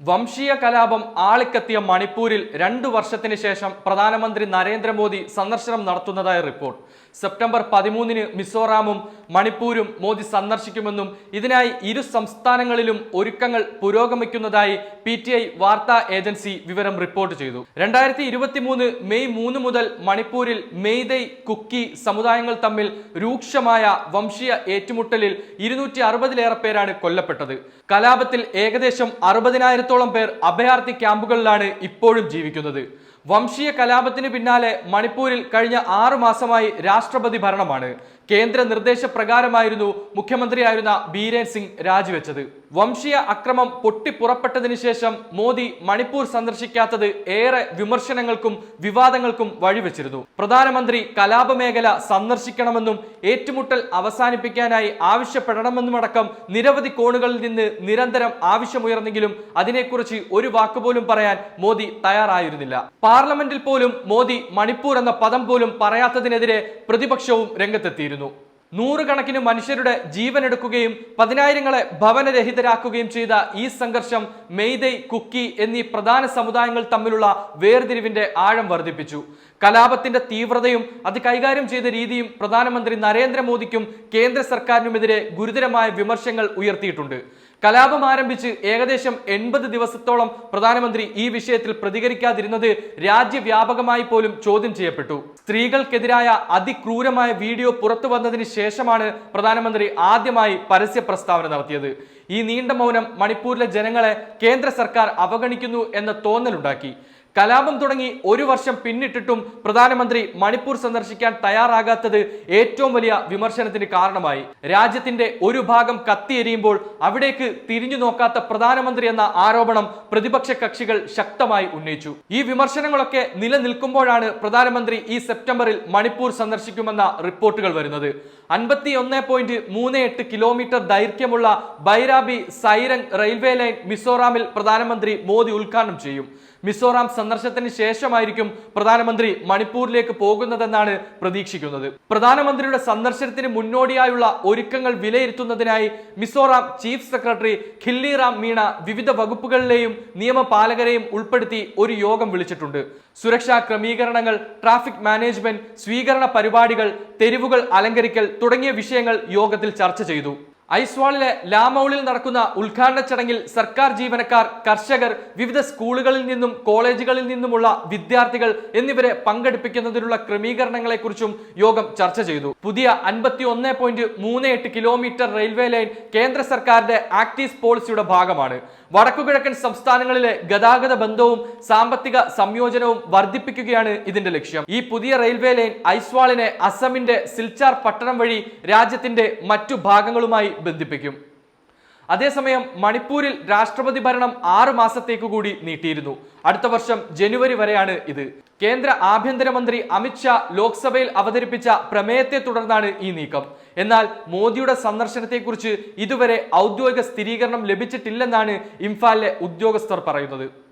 വംശീയ കലാപം ആളിക്കത്തിയ മണിപ്പൂരിൽ രണ്ടു വർഷത്തിന് ശേഷം പ്രധാനമന്ത്രി നരേന്ദ്രമോദി സന്ദർശനം നടത്തുന്നതായി റിപ്പോർട്ട്. സെപ്റ്റംബർ പതിമൂന്നിന് മിസോറാമും മണിപ്പൂരും മോദി സന്ദർശിക്കുമെന്നും ഇതിനായി ഇരു സംസ്ഥാനങ്ങളിലും ഒരുക്കങ്ങൾ പുരോഗമിക്കുന്നതായി പി ടി ഐ വാർത്താ ഏജൻസി വിവരം റിപ്പോർട്ട് ചെയ്തു. രണ്ടായിരത്തി ഇരുപത്തി മൂന്ന് മെയ് മൂന്ന് മുതൽ മണിപ്പൂരിൽ മെയ്തൈ കുക്കി സമുദായങ്ങൾ തമ്മിൽ രൂക്ഷമായ വംശീയ ഏറ്റുമുട്ടലിൽ ഇരുന്നൂറ്റി അറുപതിലേറെ പേരാണ് കൊല്ലപ്പെട്ടത്. കലാപത്തിൽ ഏകദേശം അറുപതിനായിരത്തോളം പേർ അഭയാർത്ഥി ക്യാമ്പുകളിലാണ് ഇപ്പോഴും ജീവിക്കുന്നത്. വംശീയ കലാപത്തിന് പിന്നാലെ മണിപ്പൂരിൽ കഴിഞ്ഞ ആറു മാസമായി രാഷ്ട്രപതി ഭരണമാണ്. കേന്ദ്ര നിർദ്ദേശപ്രകാരമായിരുന്നു മുഖ്യമന്ത്രിയായിരുന്ന ബീരേൻ സിംഗ് രാജിവെച്ചത്. വംശീയ അക്രമം പൊട്ടിപ്പുറപ്പെട്ടതിന് ശേഷം മോദി മണിപ്പൂർ സന്ദർശിക്കാത്തത് ഏറെ വിമർശനങ്ങൾക്കും വിവാദങ്ങൾക്കും വഴിവെച്ചിരുന്നു. പ്രധാനമന്ത്രി കലാപമേഖല സന്ദർശിക്കണമെന്നും ഏറ്റുമുട്ടൽ അവസാനിപ്പിക്കാനായി ആവശ്യപ്പെടണമെന്നുമടക്കം നിരവധി കോണുകളിൽ നിന്ന് നിരന്തരം ആവശ്യമുയർന്നെങ്കിലും അതിനെക്കുറിച്ച് ഒരു വാക്കുപോലും പറയാൻ മോദി തയ്യാറായിരുന്നില്ല. പാർലമെന്റിൽ പോലും മോദി മണിപ്പൂർ എന്ന പദം പോലും പറയാത്തതിനെതിരെ പ്രതിപക്ഷവും രംഗത്തെത്തിയിരുന്നു. നൂറുകണക്കിന് മനുഷ്യരുടെ ജീവൻ എടുക്കുകയും പതിനായിരങ്ങളെ ഭവനരഹിതരാക്കുകയും ചെയ്ത ഈ സംഘർഷം മെയ്തൈ കുക്കി എന്നീ പ്രധാന സമുദായങ്ങൾ തമ്മിലുള്ള വേർതിരിവിന്റെ ആഴം വർദ്ധിപ്പിച്ചു. കലാപത്തിന്റെ തീവ്രതയും അത് കൈകാര്യം ചെയ്ത രീതിയും പ്രധാനമന്ത്രി നരേന്ദ്രമോദിക്കും കേന്ദ്ര സർക്കാരിനുമെതിരെ ഗുരുതരമായ വിമർശങ്ങൾ ഉയർത്തിയിട്ടുണ്ട്. കലാപം ആരംഭിച്ച് ഏകദേശം എൺപത് ദിവസത്തോളം പ്രധാനമന്ത്രി ഈ വിഷയത്തിൽ പ്രതികരിക്കാതിരുന്നത് രാജ്യവ്യാപകമായി പോലും ചോദ്യം ചെയ്യപ്പെട്ടു. സ്ത്രീകൾക്കെതിരായ അതിക്രൂരമായ വീഡിയോ പുറത്തു വന്നതിന് ശേഷമാണ് പ്രധാനമന്ത്രി ആദ്യമായി പരസ്യ പ്രസ്താവന നടത്തിയത്. ഈ നീണ്ട മൗനം മണിപ്പൂരിലെ ജനങ്ങളെ കേന്ദ്ര സർക്കാർ അവഗണിക്കുന്നു എന്ന തോന്നലുണ്ടാക്കി. കലാപം തുടങ്ങി ഒരു വർഷം പിന്നിട്ടിട്ടും പ്രധാനമന്ത്രി മണിപ്പൂർ സന്ദർശിക്കാൻ തയ്യാറാകാത്തത് ഏറ്റവും വലിയ വിമർശനത്തിന് കാരണമായി. രാജ്യത്തിന്റെ ഒരു ഭാഗം കത്തിയെരിയുമ്പോൾ അവിടേക്ക് തിരിഞ്ഞു നോക്കാത്ത പ്രധാനമന്ത്രി എന്ന ആരോപണം പ്രതിപക്ഷ കക്ഷികൾ ശക്തമായി ഉന്നയിച്ചു. ഈ വിമർശനങ്ങളൊക്കെ നിലനിൽക്കുമ്പോഴാണ് പ്രധാനമന്ത്രി ഈ സെപ്റ്റംബറിൽ മണിപ്പൂർ സന്ദർശിക്കുമെന്ന റിപ്പോർട്ടുകൾ വരുന്നത്. അൻപത്തി ഒന്ന് പോയിന്റ് മൂന്ന് എട്ട് കിലോമീറ്റർ ദൈർഘ്യമുള്ള ബൈരാബി സൈരംഗ് റെയിൽവേ ലൈൻ മിസോറാമിൽ പ്രധാനമന്ത്രി മോദി ഉദ്ഘാടനം ചെയ്യും. മിസോറാം സന്ദർശനത്തിന് ശേഷമായിരിക്കും പ്രധാനമന്ത്രി മണിപ്പൂരിലേക്ക് പോകുന്നതെന്നാണ് പ്രതീക്ഷിക്കുന്നത്. പ്രധാനമന്ത്രിയുടെ സന്ദർശനത്തിന് മുന്നോടിയായുള്ള ഒരുക്കങ്ങൾ വിലയിരുത്തുന്നതിനായി മിസോറാം ചീഫ് സെക്രട്ടറി ഖില്ലിറാം മീണ വിവിധ വകുപ്പുകളിലെയും നിയമപാലകരെയും ഉൾപ്പെടുത്തി ഒരു യോഗം വിളിച്ചിട്ടുണ്ട്. സുരക്ഷാ ക്രമീകരണങ്ങൾ ട്രാഫിക് മാനേജ്മെന്റ് സ്വീകരണ പരിപാടികൾ തെരുവുകൾ അലങ്കരിക്കൽ തുടങ്ങിയ വിഷയങ്ങൾ യോഗത്തിൽ ചർച്ച ചെയ്തു. ഐസ്വാളിലെ ലാമൌളിൽ നടക്കുന്ന ഉദ്ഘാടന ചടങ്ങിൽ സർക്കാർ ജീവനക്കാർ കർഷകർ വിവിധ സ്കൂളുകളിൽ നിന്നും കോളേജുകളിൽ നിന്നുമുള്ള വിദ്യാർത്ഥികൾ എന്നിവരെ പങ്കെടുപ്പിക്കുന്നതിനുള്ള ക്രമീകരണങ്ങളെക്കുറിച്ചും യോഗം ചർച്ച ചെയ്തു. പുതിയ അൻപത്തി ഒന്ന് പോയിന്റ് മൂന്ന് എട്ട് കിലോമീറ്റർ റെയിൽവേ ലൈൻ കേന്ദ്ര സർക്കാരിന്റെ ആക്ടീസ് പോളിസിയുടെ ഭാഗമാണ്. വടക്കുകിഴക്കൻ സംസ്ഥാനങ്ങളിലെ ഗതാഗത ബന്ധവും സാമ്പത്തിക സംയോജനവും വർദ്ധിപ്പിക്കുകയാണ് ഇതിന്റെ ലക്ഷ്യം. ഈ പുതിയ റെയിൽവേ ലൈൻ ഐസ്വാളിനെ അസമിന്റെ സിൽച്ചാർ പട്ടണം വഴി രാജ്യത്തിന്റെ മറ്റു ഭാഗങ്ങളുമായി ബന്ധിപ്പിക്കും. അതേസമയം മണിപ്പൂരിൽ രാഷ്ട്രപതി ഭരണം ആറു മാസത്തേക്കു കൂടി നീട്ടിയിരുന്നു. അടുത്ത വർഷം ജനുവരി വരെയാണ് ഇത്. കേന്ദ്ര ആഭ്യന്തരമന്ത്രി അമിത്ഷാ ലോക്സഭയിൽ അവതരിപ്പിച്ച പ്രമേയത്തെ തുടർന്നാണ് ഈ നീക്കം. എന്നാൽ മോദിയുടെ സന്ദർശനത്തെക്കുറിച്ച് ഇതുവരെ ഔദ്യോഗിക സ്ഥിരീകരണം ലഭിച്ചിട്ടില്ലെന്നാണ് ഇംഫാലിലെ ഉദ്യോഗസ്ഥർ പറയുന്നത്.